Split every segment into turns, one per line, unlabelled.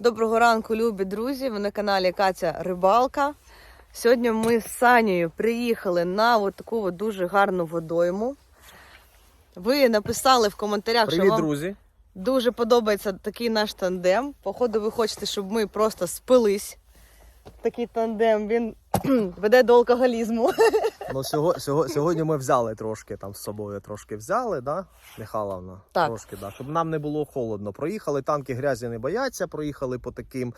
Доброго ранку, любі друзі! Ви на каналі Катя Рибалка. Сьогодні ми з Санєю приїхали на от таку от дуже гарну водойму. Ви написали в коментарях, що вам
друзі!
дуже подобається такий наш тандем. Походу, ви хочете, щоб ми просто спились. Такий тандем він веде до алкоголізму.
Ну, сього, сього, сьогодні ми взяли трошки там з собою трошки взяли, да, Михайловна?
Так.
Трошки, да, щоб нам не було холодно. Проїхали, танки грязі не бояться, проїхали по таким,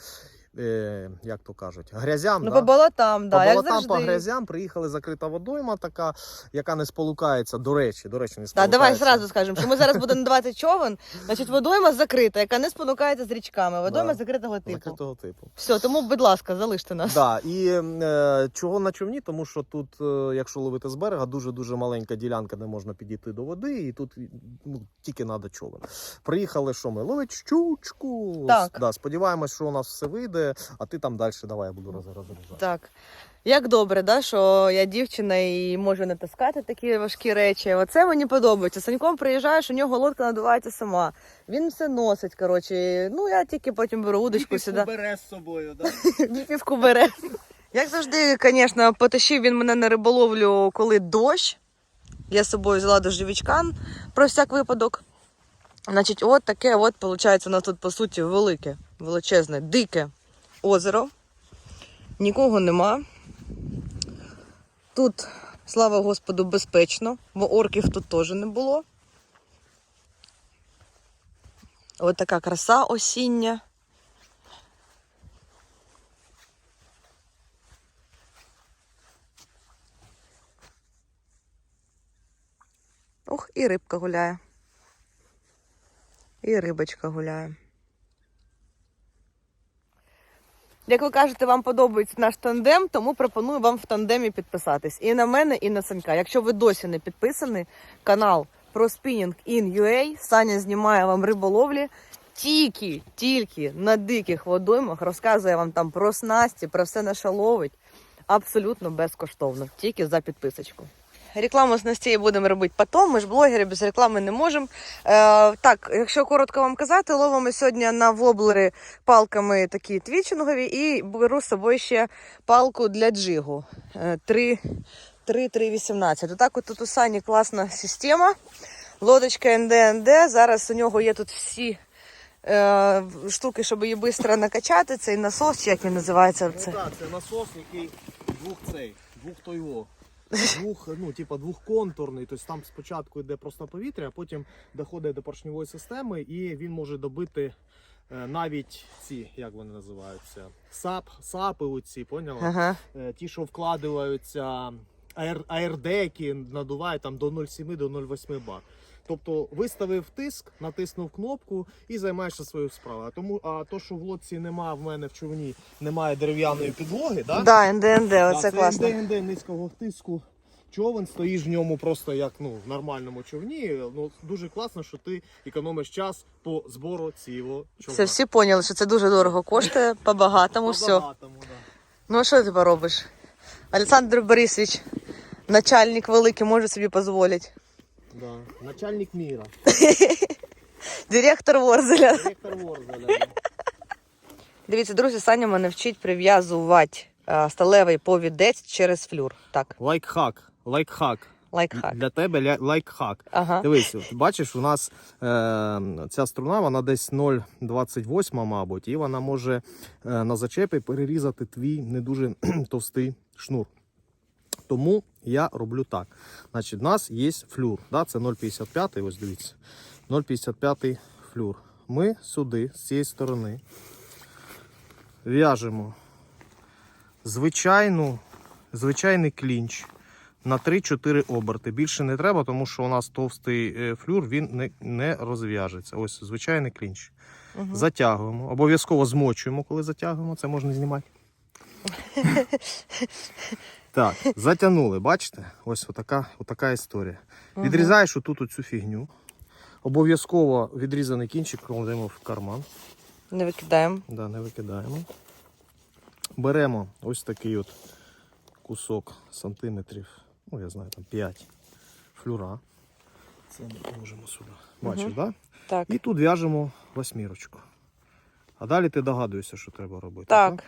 е, як то кажуть, грязям.
Ну,
да?
по болотам, да,
по
як
болотам, по грязям приїхали закрита водойма, така, яка не сполукається. До речі, до речі, не
Да,
сполукається.
давай зразу скажемо, що ми зараз будемо надавати човен. Значить, водойма закрита, яка не спонукається з річками. Водойма
Да.
закритого типу.
Закритого типу.
Все, тому, будь ласка, залиште нас.
Да, і е, чого на човні? Тому що тут, е, якщо ловити з берега, дуже дуже маленька ділянка, де можна підійти до води, і тут ну, тільки треба човен. Приїхали, що ми ловить щучку.
Так.
Да, сподіваємось, що у нас все вийде, а ти там далі давай я буду роз-
Так. Як добре, да, що я дівчина і можу не таскати такі важкі речі. Оце мені подобається. Саньком приїжджаєш, у нього лодка надувається сама. Він все носить. Коротше. Ну я тільки потім беру удочку сюди.
бере з собою, да?
Півку бере. Як завжди, звісно, потащив він мене на риболовлю, коли дощ. Я з собою взяла дождівичка про всяк випадок. Значить, от таке, от, виходить, у нас тут, по суті, велике, величезне, дике озеро. Нікого нема. Тут, слава Господу, безпечно, бо орків тут теж не було. Ось така краса осіння. Ух, і рибка гуляє. І рибочка гуляє. Як ви кажете, вам подобається наш тандем, тому пропоную вам в тандемі підписатись. І на мене, і на Санька. Якщо ви досі не підписані, канал про спінінг in UA. Саня знімає вам риболовлі тільки, тільки на диких водоймах. Розказує вам там про снасті, про все наше ловить. Абсолютно безкоштовно, тільки за підписочку. Рекламу з Настєю будемо робити потім. Ми ж блогери без реклами не можемо. Е, так, якщо коротко вам казати, ловимо сьогодні на воблери палками такі твічингові і беру з собою ще палку для джигу. Е, 3, 3, 3, 18. Отак от тут у Сані класна система. Лодочка НДНД. Зараз у нього є тут всі е, штуки, щоб її швидко накачати. Цей насос, як він називається?
Ну
Це.
так, це насос, який двох цей, двох тойго. Двох, ну, типа двохконтурний, тобто там спочатку йде просто повітря, а потім доходить до поршньової системи, і він може добити е, навіть ці, як вони називаються, сап, сапи оці, поняла?
Ага.
Е, ті, що вкладаються аер, аердеки, надувають там до 0,7 до 0,8 бар. Тобто виставив тиск, натиснув кнопку і займаєшся своєю справою. А тому, а то, що в лодці немає, в мене в човні немає дерев'яної підлоги, да?
Да, НДНД, оце
це
класно.
НДНД низького тиску. Човен стоїш в ньому просто як ну, в нормальному човні. Ну, дуже класно, що ти економиш час по збору цього човна.
Це всі поняли, що це дуже дорого коштує, по-багатому все.
По-багатому, да.
Ну а що ти поробиш? Олександр Борисович, начальник великий, може собі дозволити.
Да. Начальник міра.
Директор Ворзеля.
Директор Ворзеля.
Дивіться, друзі, Саня мене вчить прив'язувати е, сталевий повідець через флюр. Так,
Лайкхак. Лайкхак.
лайкхак.
Для тебе ля- лайкхак.
Ага.
Дивись, от бачиш, у нас е, ця струна, вона десь 0,28, мабуть, і вона може е, на зачепі перерізати твій не дуже товстий шнур. Тому я роблю так. Значить, у нас є флюр. Да? Це 0,55, ось дивіться. 0,55 флюр. Ми сюди, з цієї сторони, в'яжемо звичайну, звичайний клінч на 3-4 оберти. Більше не треба, тому що у нас товстий е, флюр, він не, не розв'яжеться. Ось звичайний клінч.
Мгм.
Затягуємо. Обов'язково змочуємо, коли затягуємо. Це можна знімати. Так, затягнули, бачите? Ось отака, отака історія. Відрізаєш отут оцю фігню. Обов'язково відрізаний кінчик кладемо в карман.
Не викидаємо.
Да, не викидаємо. Беремо ось такий от кусок сантиметрів, ну я знаю, там 5 флюра. Це ми положимо сюди. Бачиш,
Мгм.
да?
Так.
І тут в'яжемо восьмірочку. А далі ти догадуєшся, що треба робити.
Так.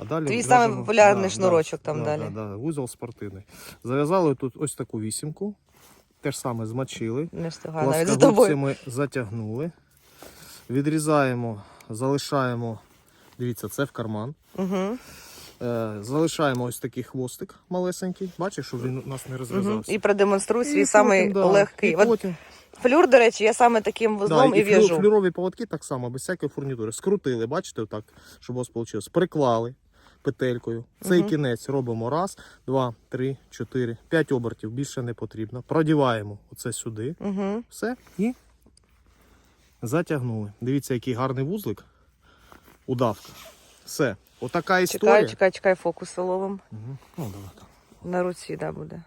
А далі
Твій
в'яжемо-
самий популярний шнурочок там
да,
далі.
Да, да, вузол спортивний. Зав'язали тут ось таку вісімку. Те ж саме змочили.
Не встигаю навіть за тобою.
Плоскогубцями затягнули. Відрізаємо, залишаємо. Дивіться, це в карман.
Угу.
Е, залишаємо ось такий хвостик малесенький. Бачиш, щоб він у нас не
Угу.
розв'язався.
І продемонструй свій самий
потім, да,
легкий.
І
От
потім,
флюр, до речі, я саме таким вузлом
да,
і
і флю-
в'яжу.
флюрові поводки так само, без всякої фурнітури. Скрутили, бачите, так, щоб у вас вийшло. Приклали петелькою. Цей
Мгм.
кінець робимо раз, два, три, чотири, п'ять обертів. Більше не потрібно. Продіваємо оце сюди.
Угу.
Все і затягнули. Дивіться, який гарний вузлик. Удавка. Все. Отака історія.
Чекай, чекай, чекай, фокус ловим.
Угу. Ну, давай так.
На руці, да, буде.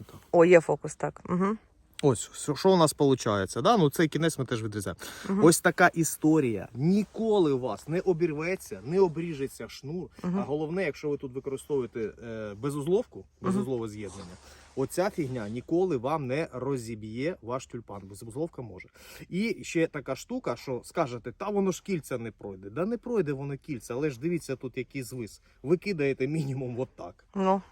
Отак.
О, є фокус, так. Угу.
Ось, що- у нас виходить? Да? Ну, цей кінець ми теж відрізаємо.
Мгм.
Ось така історія. Ніколи у вас не обірветься, не обріжеться шнур.
Мгм.
А головне, якщо ви тут використовуєте е, безузловку, безузлове з'єднання, оця фігня ніколи вам не розіб'є ваш тюльпан. Безузловка може. І ще така штука, що скажете, та воно ж кільця не пройде. Да не пройде воно кільця, але ж дивіться, тут який звис. Ви кидаєте мінімум отак.
Ну,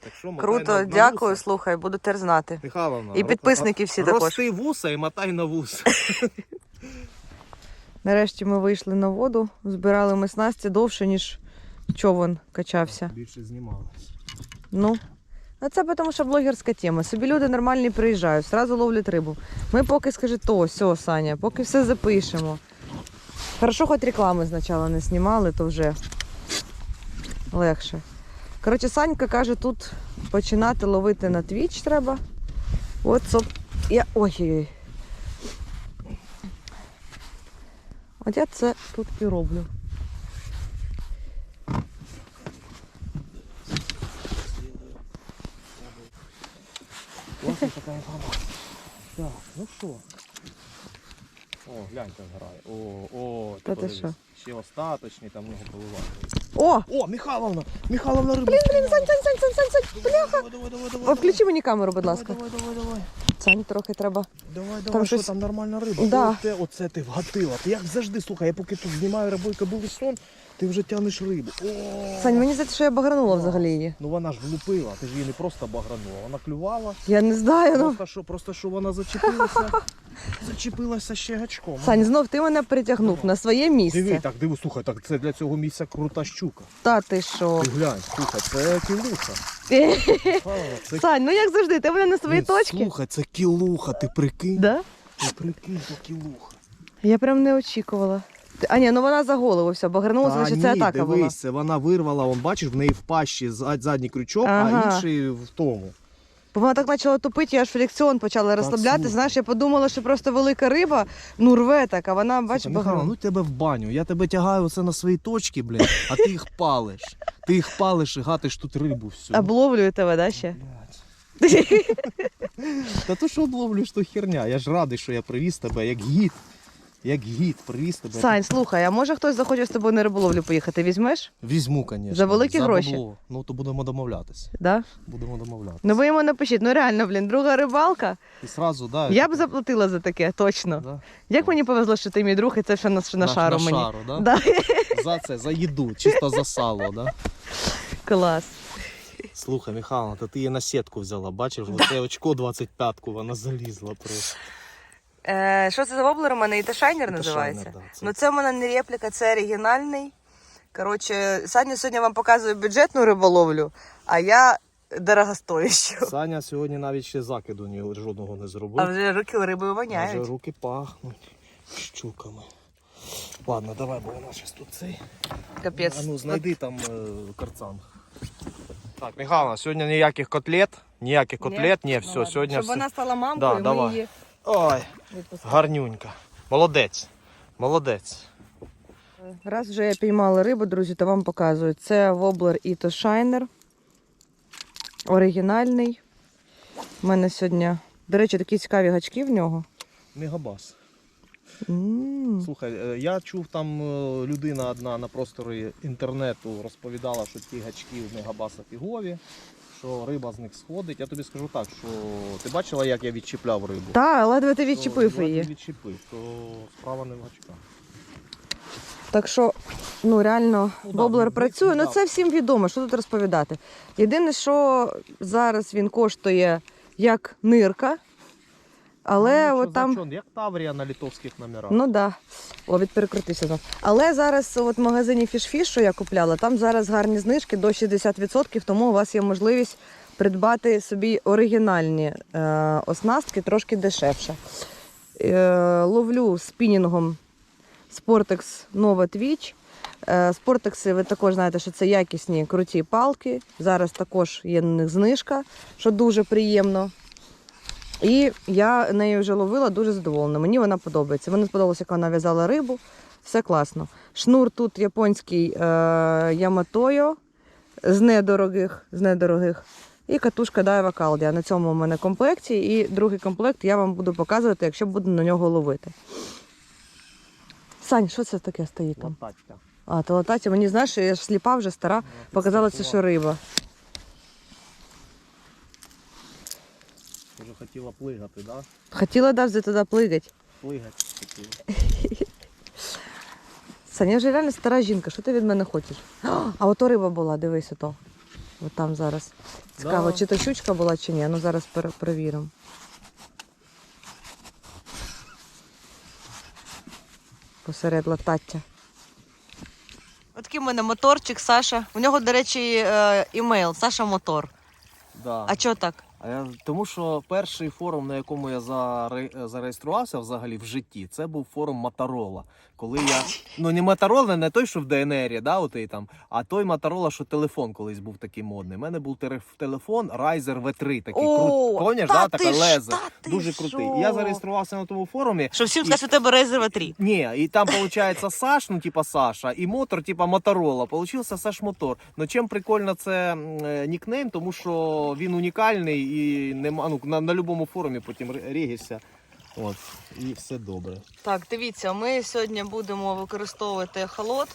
Так що мотай
круто,
на- на
дякую,
вуса.
слухай, буду тепер знати.
Михайловна,
І підписники всі також.
Рости вуса і мотай на вуса.
Нарешті ми вийшли на воду, збирали ми снасті довше, ніж човен качався.
Більше знімали.
Ну, а це тому, що блогерська тема. Собі люди нормальні приїжджають, зразу ловлять рибу. Ми поки скажи то, все, Саня, поки все запишемо. Хорошо, хоч реклами спочатку не знімали, то вже легше. Коротше, Санька каже, тут починати ловити на твіч треба. От, соп... я... Ой-ой-ой. От я це тут і роблю.
Класна така інформація. Так, ну що? О, гляньте, грає. О, о,
Та ти
подивись.
що?
Ще остаточні, там його поливати.
О!
О, Михайловна! Михайловна риба!
Блін, блін, Сань, Сань, Сань, Сань, Сань, Сань, бляха!
Давай, давай, давай,
О,
давай.
Включи мені камеру, будь ласка.
Давай, давай, давай,
Сань, трохи треба.
давай. Давай,
Там
що
щось-
там нормальна риба.
Да.
Оце, оце ти вгатила. Ти як завжди, слухай, я поки тут знімаю рибойка був сон, ти вже тянеш рибу. О!
Сань, мені здається, що я багранула взагалі її.
Ну вона ж влупила, ти ж її не просто багранула, вона клювала.
Я не знаю, ну.
Просто що, просто що вона зачепилася, зачепилася ще гачком.
Сань, знов ти мене притягнув на своє
Диви,
місце.
так, диви, слухай, так це для цього місця крута щука.
Та ти що?
Ти глянь, слухай, це кілуха. Це
Сань, ну як завжди, ти мене на свої
Блін,
точки.
Слухай, це кілуха, ти прикинь?
Да?
Ти прикинь, то кілуха.
Я прям не очікувала. А ні, ну вона за голову все, багранула,
Та
значить це
ні,
атака була.
дивись, це вона вирвала, он, бачиш, в неї в пащі зад- задній крючок,
Ага.
а інший в тому.
Бо вона так почала тупити, я аж фрикціон почала розслабляти.
слухай.
Знаєш, я подумала, що просто велика риба, ну рве так, а вона, бач,
Слухай, Михайло, ну тебе в баню. Я тебе тягаю оце на свої точки, блін, а ти їх палиш. Ти їх палиш і гатиш тут рибу всю.
Обловлюю тебе, да, ще?
Блядь. Та то що обловлюєш, то херня. Я ж радий, що я привіз тебе як гід. Як гід, привіз тебе.
Сань, слухай, а може хтось захоче з тобою на риболовлю поїхати, візьмеш?
Візьму, звісно.
За великі гроші?
бабло. Ну то будемо домовлятися.
Да?
Будемо домовлятися.
Ну ви йому напишіть, ну реально, блін, друга рибалка.
І сразу, да.
Я б заплатила за таке, точно.
да?
Як мені повезло, що ти мій друг, і це ще на, на шару
на
мені.
шару, да?
Да?
За це, за їду, чисто за сало, да?
Клас.
Слухай, Михайло, то ти її на сітку взяла, бачиш, оце очко 25-ку, вона залізла просто.
Е, що це за воблер у мене? І те шайнер називається?
шайнер, да, це-
Ну це в мене не репліка, це оригінальний. Коротше, Саня сьогодні вам показує бюджетну риболовлю, а я дорогостоящу.
Саня сьогодні навіть ще закиду ні, жодного не
А вже руки рибою
Вже
воняють.
руки пахнуть щуками. Ладно, давай, бо вона щось тут цей.
Капець.
А ну знайди там е, карцан. Так, Михайло, сьогодні ніяких котлет, ніяких котлет, ні, все, сьогодні
Щоб
все.
вона стала
Да,
ми
давай.
її
Ой, гарнюнька. Молодець. Молодець.
Раз вже я піймала рибу, друзі, то вам показую. Це воблер Ito Shiner. Оригінальний. У мене сьогодні, до речі, такі цікаві гачки в нього.
Мегабас.
М.
Слухай, е, я чув там е, людина одна на просторі інтернету розповідала, що ті гачки в мегабаса фігові, що риба з них сходить. Я тобі скажу так, що ти бачила, як я відчіпляв рибу?
Та, ледве ти відчепив
ледве
її.
відчіпив, то справа не в гачках.
Так що, ну реально,
Ну да,
воблер
він-
працює. Ну
да.
це всім відомо, що тут розповідати. Єдине, що зараз він коштує як нирка, але
Ну,
от там.
Чон, як Таврія на литовських номерах.
Ну да. О, відперекрутився знов. Але зараз от в магазині Фішфіш, що я купляла, там зараз гарні знижки до 60%, тому у вас є можливість придбати собі оригінальні е, оснастки трошки дешевше. Е, ловлю спінінгом Sportex Nova Twitch. Е, Спортекси, ви також знаєте, що це якісні круті палки. Зараз також є на них знижка, що дуже приємно. І я нею вже ловила дуже задоволена. Мені вона подобається. Мені сподобалося, як вона в'язала рибу. Все класно. Шнур тут японський е, Яматойо з недорогих, з недорогих. І катушка Дайва Калдія. На цьому у мене комплекті. І другий комплект я вам буду показувати, якщо буду на нього ловити. Сань, що це таке стоїть там?
Латаття.
А, то латаття. Мені знаєш, я ж сліпа вже стара. Показалося, що риба.
Хотіла плигати, да?
Хотіла давзи туди плигати.
Плигати хотіла.
Саня, я вже реально стара жінка, що ти від мене хочеш? А, ото риба була, дивись ото. От там зараз. Цікаво,
Да.
чи то щучка була, чи ні. Ну зараз пере- перевіримо. Посеред латаття. Отакий в мене моторчик, Саша. У нього, до речі, е, імейл Саша Мотор.
Да.
А чого так?
Я, тому що перший форум, на якому я заре, зареєструвався взагалі в житті, це був форум Моторола. Коли я. Ну не Моторола, не той, що в ДНРі, да, отий там, а той Моторола, що телефон колись був такий модний. У мене був телефон Riser V3, такий крут. Поняш,
та
да,
ти
таке
та ти
Дуже крутий. І я зареєструвався на тому форумі.
Що всім
І-
сказати, у тебе резерва 3.
Не, и там получается Саш, ну типа Саша, і мотор, типа Моторола. Получився Саш Мотор. Ну чим прикольно це е, нікнейм, тому що він унікальний і нема, ну, на, на будь-якому форумі потім регишся. От, і все добре.
Так, дивіться, ми сьогодні будемо використовувати холод.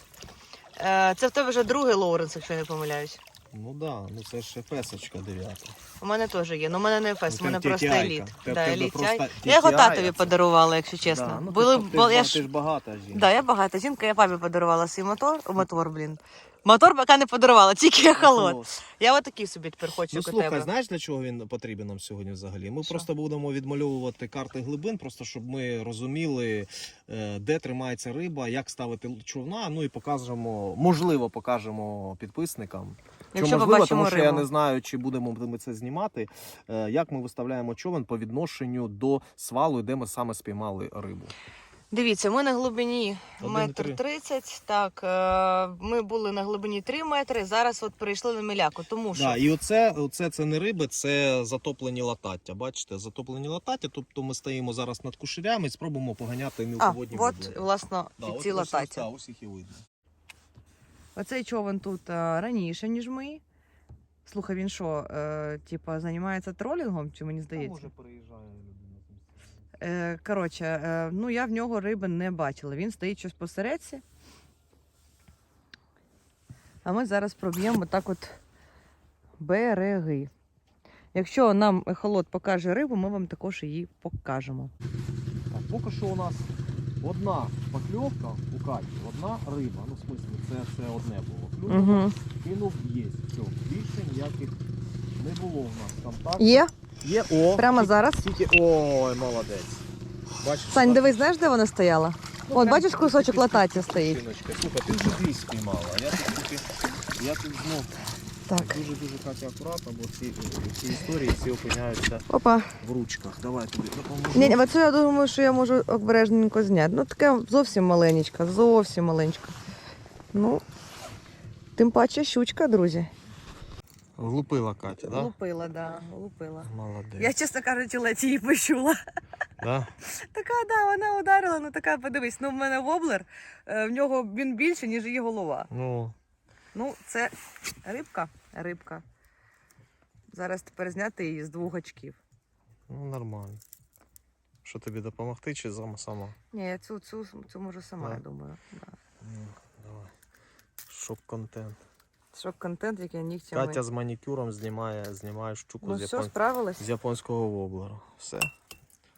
Е, Це в тебе вже другий Лоуренс, якщо я не помиляюсь.
Ну да, ну це ж ФС-очка 9.
У мене теж є, але у мене не ефес, у
Ну,
мене просто еліт. Да, еліт.
просто
Я- його татові
це-
подарувала, якщо чесно.
Да, ну,
Були,
ти, ж- ти,
я ж...
ти ж багата жінка.
Да, я багата жінка, я папі подарувала свій мотор, мотор, блін. Мотор поки не подарувала, тільки холод. Я отакий собі тепер хочу,
Ну слухай,
тебе.
знаєш для чого він потрібен нам сьогодні взагалі? Ми
Що?
просто будемо відмальовувати карти глибин, просто щоб ми розуміли, е, де тримається риба, як ставити човна. Ну і покажемо, можливо, покажемо підписникам.
Якщо
що можливо, тому що я не знаю, чи будемо ми це знімати. е, Як ми виставляємо човен по відношенню до свалу, де ми саме спіймали рибу.
Дивіться, ми на глибині метр
три.
тридцять. Так, е, ми були на глибині 3 метри, зараз от перейшли на міляку, тому що
Да, і оце, оце це не риби, це затоплені латаття. Бачите, затоплені латаття. Тобто ми стоїмо зараз над кушерями і спробуємо поганяти
а,
мілководні
от,
воблери.
власно,
Да,
і
от
ці
ось- да, ось їх і видно.
Оцей човен тут е, раніше, ніж ми. Слухай, він що, е, типа, займається тролінгом, чи мені
Та,
здається?
може переїжджає людина. з місця.
Е, коротше, е, ну я в нього риби не бачила. Він стоїть щось посередці. А ми зараз проб'ємо так от береги. Якщо нам ехолот покаже рибу, ми вам також її покажемо.
Так, поки що у нас одна покльовка у Каті, одна риба. Ну, в смислі, це, це одне було. Клюнув,
Угу.
кинув, є. Все, більше ніяких не було в нас там так.
Є?
Є, о.
Прямо
тільки-
зараз?
Тільки, ой, молодець. Бачиш,
Сань,
так?
дивись, знаєш, де вона стояла?
Ну,
От,
прям
бачиш, кусочок латаття стоїть?
Жіночка, Слухай, ти вже дві спіймала. а Я тут тільки, я тут знов
Так.
дуже дуже Катя акуратно, бо ці, ці історії всі опиняються
Опа.
в ручках. Давай тобі допоможу.
Ні, ні, оце я думаю, що я можу обережненько зняти. Ну, таке зовсім маленька, зовсім маленька. Ну, тим паче щучка, друзі.
Влупила Катя, да?
Лупила, да, лупила.
Молодець.
Я, чесно кажучи, ледь її почула.
Да?
Така, да, вона ударила, ну така, подивись, ну в мене воблер, е, в нього він більше, ніж її голова.
Ну,
Ну, це рибка, рибка. Зараз тепер зняти її з двох очків.
ну нормально. Що тобі допомогти чи сама сама?
Ні, я цю, цю, цю можу сама,
Да.
я думаю. Да.
Ну, давай. Шок-контент.
Шок-контент, який нігтями.
Катя з манікюром знімає, знімає щуку
ну
з,
все,
япон... з японського воблера. Все.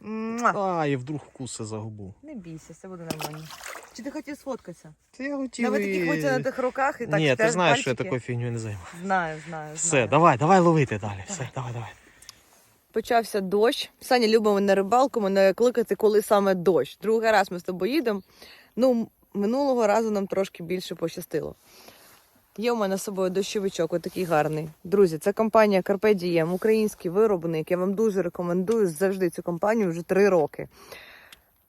Муа.
А, і вдруг вкуси за губу.
Не бійся, все буде нормально. Чи ти хотів сфоткатися?
Та я хотів.
На ви
і-
таких витягнутих руках і так
Ні, ти знаєш, що я такою фігню не займаю.
Знаю, знаю.
Все,
знаю.
давай, давай ловити далі. Все, давай, давай.
Почався дощ. Саня любить мене рибалку, мене кликати, коли саме дощ. Другий раз ми з тобою їдемо. Ну, минулого разу нам трошки більше пощастило. Є у мене з собою дощовичок, отакий гарний. Друзі, це компанія Carpe український виробник. Я вам дуже рекомендую завжди цю компанію вже три роки.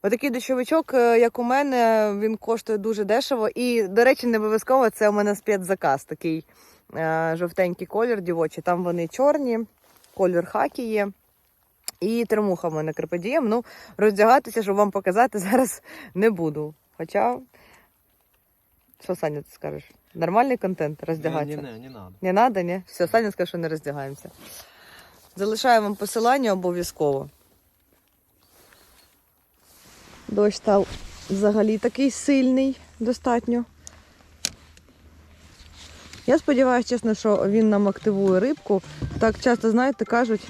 Отакий дощовичок, е, як у мене, він коштує дуже дешево. І, до речі, не обов'язково це у мене спецзаказ, такий е, жовтенький колір дівочий. Там вони чорні, колір хакі є. І термуха в мене крепедієм. Ну, роздягатися, щоб вам показати, зараз не буду. Хоча, що Саня ти скажеш? Нормальний контент роздягатися?
Не, не, не надо.
Не надо, ні? Все, Саня скаже, що не роздягаємося. Залишаю вам посилання обов'язково. Дощ став взагалі такий сильний, достатньо. Я сподіваюся, чесно, що він нам активує рибку. Так часто, знаєте, кажуть,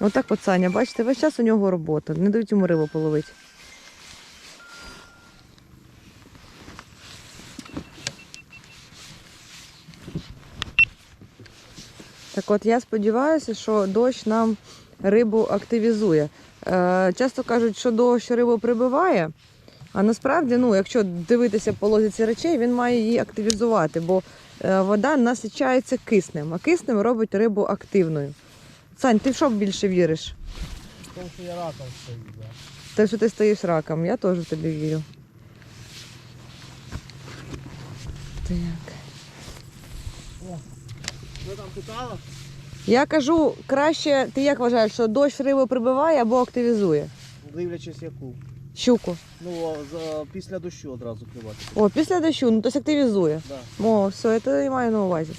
отак от Саня, бачите, весь час у нього робота. Не дають йому рибу половити. Так от я сподіваюся, що дощ нам рибу активізує. Е, часто кажуть, що дощ рибу прибиває, а насправді, ну, якщо дивитися по логіці речей, він має її активізувати, бо е, вода насичається киснем, а киснем робить рибу активною. Сань, ти в що більше віриш?
Тому що я раком стою, да.
Те, що ти стоїш раком, я теж в тобі вірю. Так.
Там питала?
Я кажу, краще, ти як вважаєш, що дощ рибу прибиває або активізує?
Дивлячись яку.
Щуку.
Ну, за, після дощу одразу клювати.
О, після дощу, ну тобто активізує.
Да.
О, все, це я маю на увазі.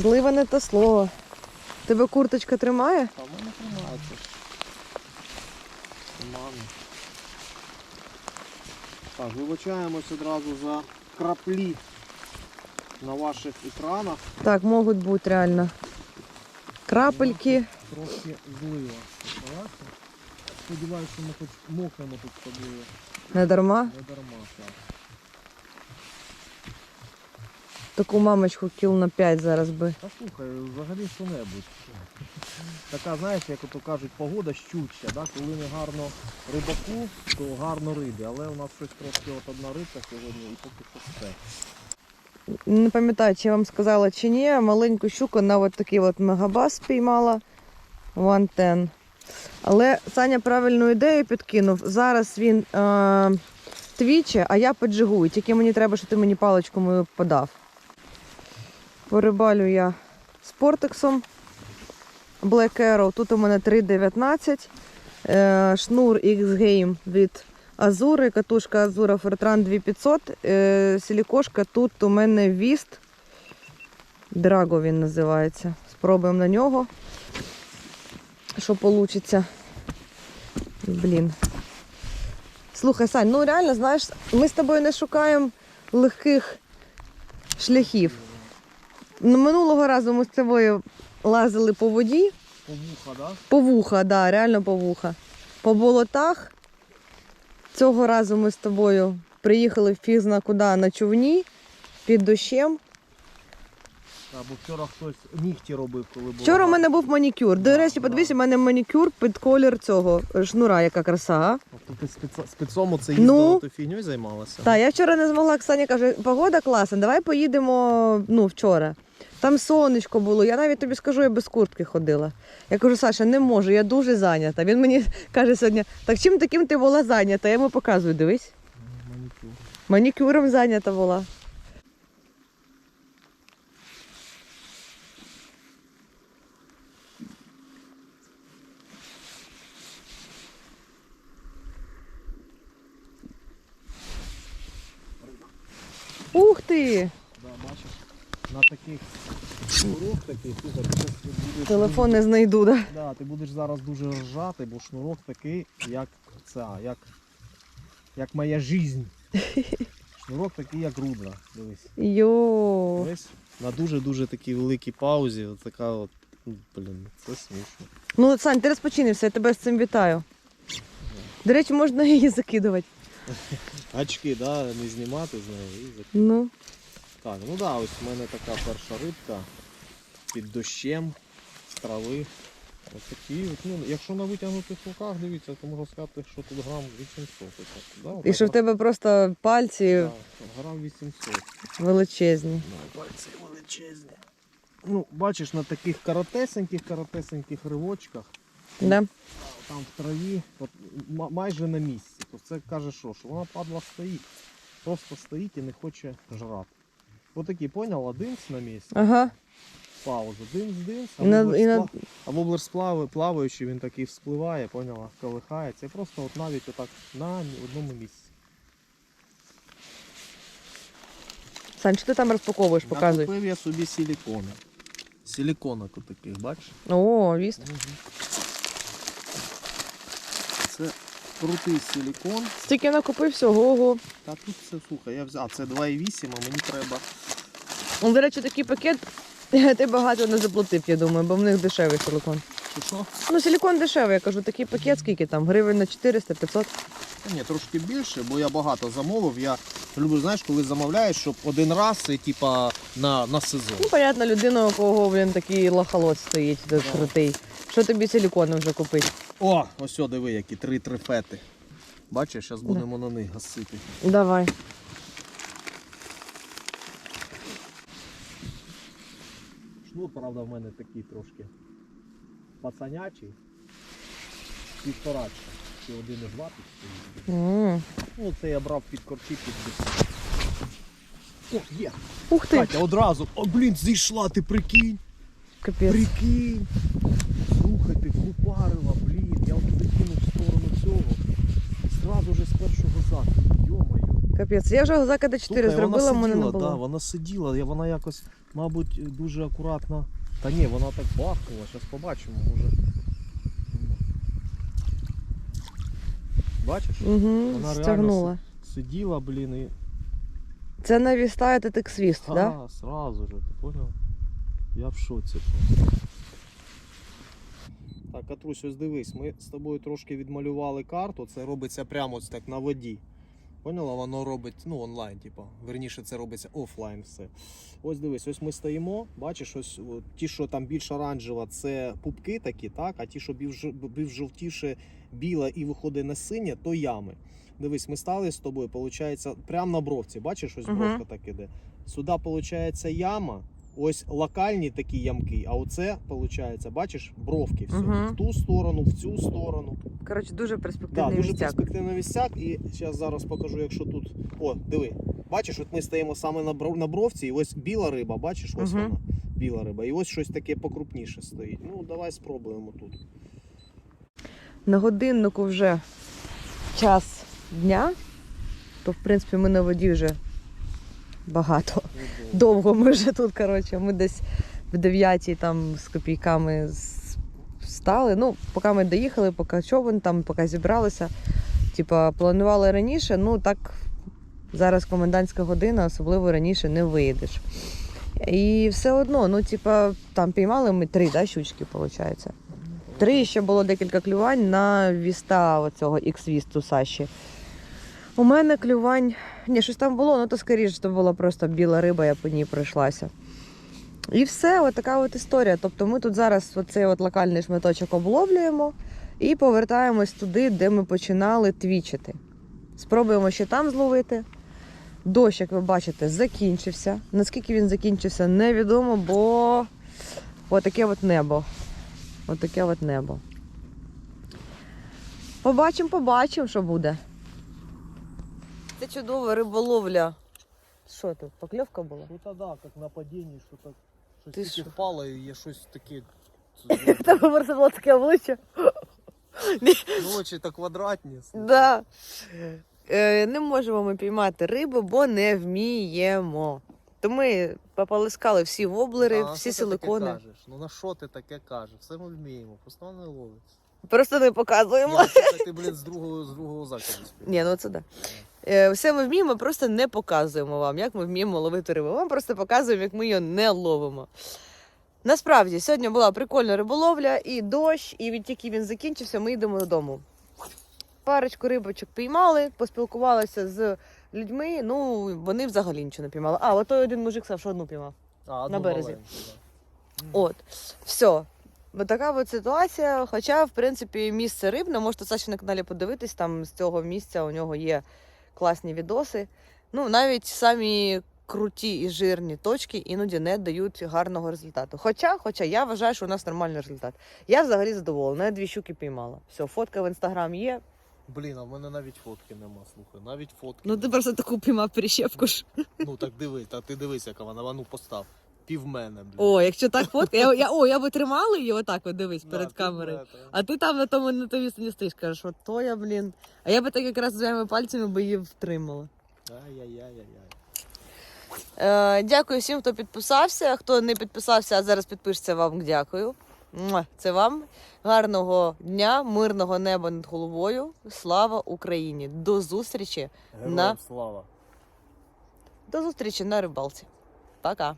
Злива не те слово. Тебе курточка тримає?
А в мене тримається. Мамі. Так, вибачаємось одразу за краплі на ваших екранах.
Так, можуть бути реально. Крапельки.
Трошки злива. Сподіваюся, що ми хоч мокнемо тут з тобою.
Не дарма.
Не дарма, так.
Таку мамочку кіл на 5 зараз би.
Та слухай, взагалі що-небудь. Така, знаєш, як ото кажуть, погода щуча, да? коли не гарно рибаку, то гарно рибі. Але у нас щось трошки от одна рибка сьогодні і поки що все.
Не пам'ятаю, чи я вам сказала чи ні. Маленьку щуку на от такий от мегабас спіймала. One ten. Але Саня правильну ідею підкинув. Зараз він е, твіче, а я поджигую. Тільки мені треба, щоб ти мені паличку мою подав. Порибалю я спортексом Black Arrow. Тут у мене 3,19. Е, шнур X-Game від Азури, катушка Азура Fortran 2500. Е, силікошка тут у мене Віст. Драго він називається. Спробуємо на нього. Що вийде. Блін. Слухай, Сань, ну реально, знаєш, ми з тобою не шукаємо легких шляхів. Ну, Минулого разу ми з тобою лазили по воді,
Повуха, да?
по вуха, да, реально по вуха. По болотах. Цього разу ми з тобою приїхали фіг куди на човні під дощем.
Або вчора хтось нігті робив, коли було.
Вчора у мене був манікюр. До речі,
да.
подивись, у мене манікюр під колір цього шнура, яка краса. а?
Тобто ти спеца- спецом оце
Ну.
їздила, ти фігньою займалася?
Так, я вчора не змогла, Ксаня каже, погода класна, давай поїдемо ну, вчора. Там сонечко було, я навіть тобі скажу, я без куртки ходила. Я кажу, Саша, не можу, я дуже зайнята. Він мені каже сьогодні, так чим таким ти була зайнята? Я йому показую, дивись.
Манікюр.
Манікюром зайнята була. Ух ти!
На таких шнурок такий, слухай, ти щас будеш...
Телефон не знайду, да?
Да, ти будеш зараз дуже ржати, бо шнурок такий, як ця, як, як моя жизнь. Шнурок такий, як рудра. Дивись.
Йо.
Дивись. На дуже-дуже такій великій паузі. От така от. ну, Блін, це смішно.
Ну, Сань, ти розпочини все, я тебе з цим вітаю. До речі, можна її закидувати.
Очки, да, не знімати з неї. і зак-
Ну.
Так, ну да, ось в мене така перша рибка під дощем, з трави. Ось такі. Ну, якщо на витягнутих руках, дивіться, то можна сказати, що тут грам 800. Отак, да,
І що в тебе просто пальці
да, грам 800.
величезні.
Ну, пальці величезні. Ну, бачиш, на таких коротесеньких, коротесеньких ривочках,
Да?
там в траві, от, ма- майже на місці. То це каже, що, що вона падла стоїть. Просто стоїть і не хоче жрати. Отакий, поняв, один на місці,
Ага.
пауза, динс, динс, а
І на- і на-
спла- а воблер сплави, плаваючи, він такий вспливає, поняла, колихається. І просто от навіть отак на одному місці.
Сань, що ти там розпаковуєш, показуй.
Накупив я собі силікони. Силіконок отаких, бачиш?
О, вісно.
Це крутий силікон.
Стільки накупив всього. Ого.
Та тут це слухай, я взяв. А це 2,8, а мені треба.
Ну, До речі, такий пакет ти багато не заплатив, я думаю, бо в них дешевий силикон.
Що що?
Ну, силикон дешевий, я кажу, такий пакет скільки там? Гривень на 400-500.
Та ні, трошки більше, бо я багато замовив. Я люблю, знаєш, коли замовляєш, щоб один раз і типа на, на сезон.
Ну, понятно, людина, у кого, блін, такий лохолот стоїть, крутий. Що тобі силикони вже купити?
О, ось о, диви, які три трифети. Бачиш, зараз будемо на них гасити.
Давай.
Шнур, правда, в мене такий трошки пацанячий. Півторачка. Чи один із два тут стоїть. Ну, це я брав під корчі під О, є!
Ух ти,
Катя, одразу. О, блін, зійшла, ти прикинь.
капець.
Прикинь. Слухай, ти вгупарила, блін. Я от закинув в сторону цього. Зразу же з першого закиду. Йо-моє.
Капець. Я вже закида 4
Слухай,
зробила, в мене не було.
Да, вона сиділа, я- вона якось, мабуть, дуже акуратно. Та ні, вона так бахнула, зараз побачимо, може. Бачиш?
Угу,
Вона реально
стягнула.
Сиділа, блін, і.
Це навістає тетик свіст, так? Да?
Сразу же, ти понял? Я в шоці просто. Так, Катрусь, ось дивись, ми з тобою трошки відмалювали карту, це робиться прямо ось так на воді. Поняла, воно робить ну, онлайн, типу. Верніше це робиться офлайн все. Ось дивись, ось ми стоїмо, бачиш, ось ті, що там більш оранжева, це пупки такі, так, а ті, що більш, жовтіше біла і виходить на синє, то ями. Дивись, ми стали з тобою, виходить, прямо на бровці. Бачиш, ось бровка так іде. Сюди, виходить, яма. Ось локальні такі ямки, а оце, виходить, бачиш, бровки все.
Мгм.
В ту сторону, в цю сторону.
Коротше, дуже
Да,
перспективний
дуже
містяк.
перспективний місцяк. І зараз зараз покажу, якщо тут. О, диви. Бачиш, от ми стоїмо саме на бров- на бровці, і ось біла риба, бачиш, ось
Мгм.
вона. Біла риба. І ось щось таке покрупніше стоїть. Ну, давай спробуємо тут.
На годиннику вже час дня, то в принципі ми на воді вже багато. Довго ми вже тут, коротше, ми десь в 9 там з копійками встали. Ну, поки ми доїхали, поки човен там, поки зібралися. Типа, планували раніше, ну так зараз комендантська година, особливо раніше не виїдеш. І все одно, ну, типа, там піймали ми три да, щучки, виходить. Три ще було декілька клювань на віста оцього ікс-вісту Саші. У мене клювань. Ні, щось там було, ну то скоріше, то була просто біла риба, я по ній пройшлася. І все, от от історія. Тобто ми тут зараз оцей от локальний шматочок обловлюємо і повертаємось туди, де ми починали твічити. Спробуємо ще там зловити. Дощ, як ви бачите, закінчився. Наскільки він закінчився, невідомо, бо отаке от небо. Отаке от небо. Побачимо, побачимо, що буде. Це чудова риболовля. Що тут, покльовка була?
Ну та да, як на падінні, що так щось
Ти
тільки
що?
впало і є щось таке.
Тебе просто було таке обличчя.
Ну, очі так квадратні.
Да. Е, не можемо ми піймати рибу, бо не вміємо. То ми пополискали всі воблери,
А,
всі
що ти таке
силикони.
кажеш? Ну на що ти таке кажеш? Все ми вміємо, просто воно не ловиться.
Просто не показуємо.
Я, ти, блін, з другого, з другого спів.
Ні, ну це да. Е, все ми вміємо, просто не показуємо вам, як ми вміємо ловити рибу. Вам просто показуємо, як ми її не ловимо. Насправді, сьогодні була прикольна риболовля, і дощ, і від тільки він закінчився, ми йдемо додому. парочку рибочок піймали, поспілкувалися з людьми. Ну вони взагалі нічого не піймали. А, от той один мужик сказав, що одну піймав.
А,
На березі. От, все. Ось така от ситуація. Хоча, в принципі, місце рибне, можете Саші на каналі подивитись, там з цього місця у нього є класні відоси. Ну, навіть самі круті і жирні точки іноді не дають гарного результату. Хоча, хоча я вважаю, що у нас нормальний результат. Я взагалі задоволена. Я дві щуки піймала. Все, фотка в інстаграм є.
Блін, а в мене навіть фотки нема, слухай. Навіть фотки.
Ну ти просто таку піймав перещепку ж.
Ну так дивись, та ти дивись, яка вона, ну постав. Пів мене, блін.
О, якщо так фотка, я, я, о, я би тримала її отак, от дивись,
Да,
перед
пів
камерою. А ти там на тому на місці не стоїш, кажеш, от то я, блін. А я би так якраз своїми пальцями би її втримала.
Ай-яй-яй-яй.
Е, дякую всім, хто підписався. Хто не підписався, а зараз підпишеться, вам дякую. Муа, Це вам гарного дня, мирного неба над головою. Слава Україні! До зустрічі!
Героям
На-
слава.
До зустрічі на рибалці. Пока!